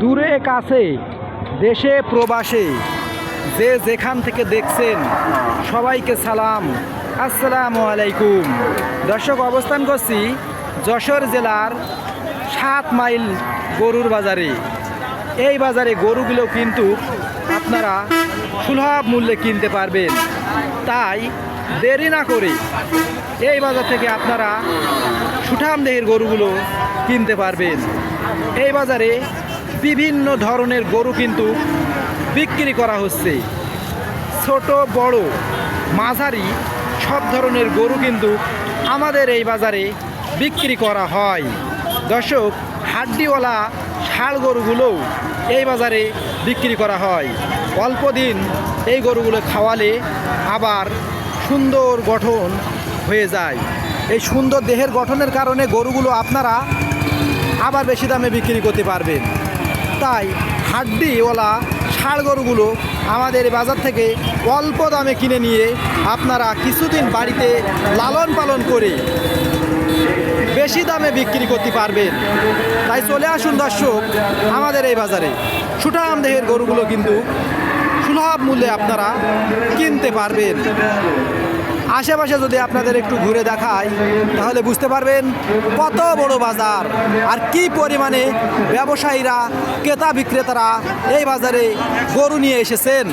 দূরে, কাছে, দেশে, প্রবাসে, যে যেখান থেকে দেখছেন, সবাইকে সালাম। আসসালামু আলাইকুম। দর্শক, অবস্থান করছি যশোর জেলার সাত মাইল গরুর বাজারে। এই বাজারে গরুগুলো কিন্তু আপনারা সুলভ মূল্যে কিনতে পারবেন। তাই দেরি না করে এই বাজার থেকে আপনারা সুঠাম দেহের গরুগুলো কিনতে পারবেন। এই বাজারে বিভিন্ন ধরনের গরু কিন্তু বিক্রি করা হচ্ছে। ছোট, বড়, মাঝারি সব ধরনের গরু কিন্তু আমাদের এই বাজারে বিক্রি করা হয়। দর্শক, হাড্ডিওয়ালা ষাড় গরুগুলোও এই বাজারে বিক্রি করা হয়। অল্প দিন এই গরুগুলো খাওয়ালে আবার সুন্দর গঠন হয়ে যায়। এই সুন্দর দেহের গঠনের কারণে গরুগুলো আপনারা আবার বেশি দামে বিক্রি করতে পারবেন। তাই হাড্ডিওয়ালা ষাড় গরুগুলো আমাদের বাজার থেকে অল্প দামে কিনে নিয়ে আপনারা কিছুদিন বাড়িতে লালন পালন করে বেশি দামে বিক্রি করতে পারবেন। তাই চলে আসুন দর্শক আমাদের এই বাজারে। সুঠাম দেহের গরুগুলো কিন্তু সুলভ মূল্যে আপনারা কিনতে পারবেন। আশেপাশে যদি আপনাদের একটু ঘুরে দেখায় তাহলে বুঝতে পারবেন কত বড় বাজার। আর কি পরিমাণে ব্যবসায়ীরা, ক্রেতা বিক্রেতারা এই বাজারে গরু নিয়ে এসেছেন।